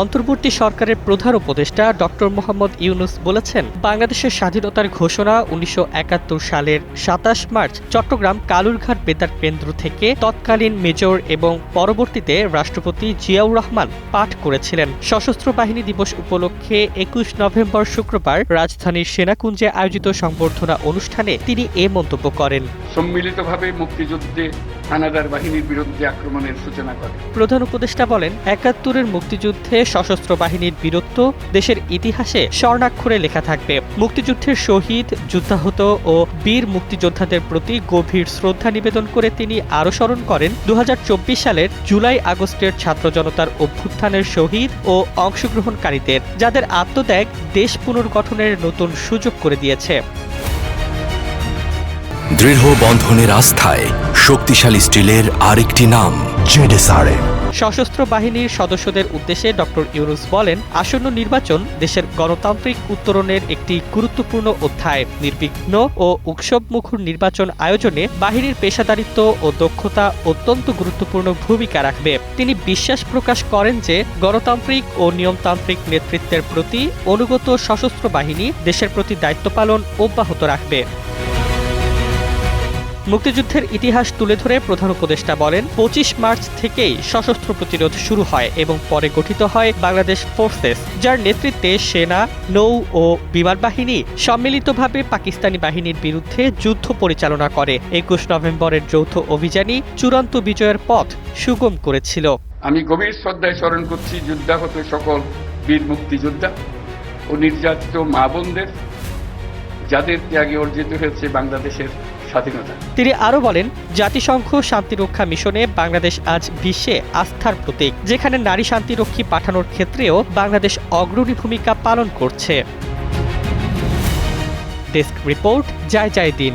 অন্তর্বর্তী সরকারের প্রধান উপদেষ্টা ডক্টর মোহাম্মদ ইউনুস বলেছেন, বাংলাদেশের স্বাধীনতার ঘোষণা উনিশশো একাত্তর সালের সাতাশ মার্চ চট্টগ্রাম কালুরঘাট বেতার কেন্দ্র থেকে তৎকালীন মেজর এবং পরবর্তীতে রাষ্ট্রপতি জিয়াউর রহমান পাঠ করেছিলেন। সশস্ত্র বাহিনী দিবস উপলক্ষে একুশ নভেম্বর শুক্রবার রাজধানীর সেনাকুঞ্জে আয়োজিত সংবর্ধনা অনুষ্ঠানে তিনি এ মন্তব্য করেন। সম্মিলিতভাবে মুক্তিযুদ্ধে হানাদার বাহিনীর বিরুদ্ধে আক্রমণের সূচনা করে। প্রধান উপদেষ্টা বলেন, একাত্তরের মুক্তিযুদ্ধে সশস্ত্র বাহিনীর বীরত্ব দেশের ইতিহাসে স্বর্ণাক্ষরে লেখা থাকবে। মুক্তিযুদ্ধের শহীদ, যুদ্ধাহত ও বীর মুক্তিযোদ্ধাদের প্রতি গভীর শ্রদ্ধা নিবেদন করে তিনি আরও স্মরণ করেন দু হাজার চব্বিশ সালের জুলাই আগস্টের ছাত্র জনতার অভ্যুত্থানের শহীদ ও অংশগ্রহণকারীদের, যাদের আত্মত্যাগ দেশ পুনর্গঠনের নতুন সুযোগ করে দিয়েছে। দৃঢ় বন্ধনের আস্থায় শক্তিশালী স্টিলের আরেকটি নাম জেডেসআরএম সশস্ত্র বাহিনীর সদস্যদের উদ্দেশ্যে ডক্টর ইউনুস বলেন, আসন্ন নির্বাচন দেশের গণতান্ত্রিক উত্তরণের একটি গুরুত্বপূর্ণ অধ্যায়। নির্বিঘ্ন ও উৎসবমুখর নির্বাচন আয়োজনে বাহিনীর পেশাদারিত্ব ও দক্ষতা অত্যন্ত গুরুত্বপূর্ণ ভূমিকা রাখবে। তিনি বিশ্বাস প্রকাশ করেন যে, গণতান্ত্রিক ও নিয়মতান্ত্রিক নেতৃত্বের প্রতি অনুগত সশস্ত্র বাহিনী দেশের প্রতি দায়িত্ব পালন অব্যাহত রাখবে। মুক্তিযুদ্ধের ইতিহাস তুলে ধরে প্রধান উপদেষ্টা বলেন, পঁচিশ মার্চ থেকেই সশস্ত্র প্রতিরোধ শুরু হয় এবং পরে গঠিত হয় বাংলাদেশ ফোর্সেস, যার নেতৃত্বে সেনা, নৌ ও বিমান বাহিনী সম্মিলিতভাবে পাকিস্তানি বাহিনীর বিরুদ্ধে যুদ্ধ পরিচালনা করে। একুশ নভেম্বরের যৌথ অভিযানই চূড়ান্ত বিজয়ের পথ সুগম করেছিল। আমি গভীর শ্রদ্ধায় স্মরণ করছি যুদ্ধাহত সকল বীর মুক্তিযোদ্ধা ও নির্যাতিত মা বোনদের, যাদের ত্যাগে অর্জিত হয়েছে বাংলাদেশের স্বাধীনতা। তিনি আরও বলেন, জাতিসংঘ শান্তিরক্ষা মিশনে বাংলাদেশ আজ বিশ্বে আস্থার প্রতীক, যেখানে নারী শান্তিরক্ষী পাঠানোর ক্ষেত্রেও বাংলাদেশ অগ্রণী ভূমিকা পালন করছে। ডেস্ক রিপোর্ট, জয় জয় দিন।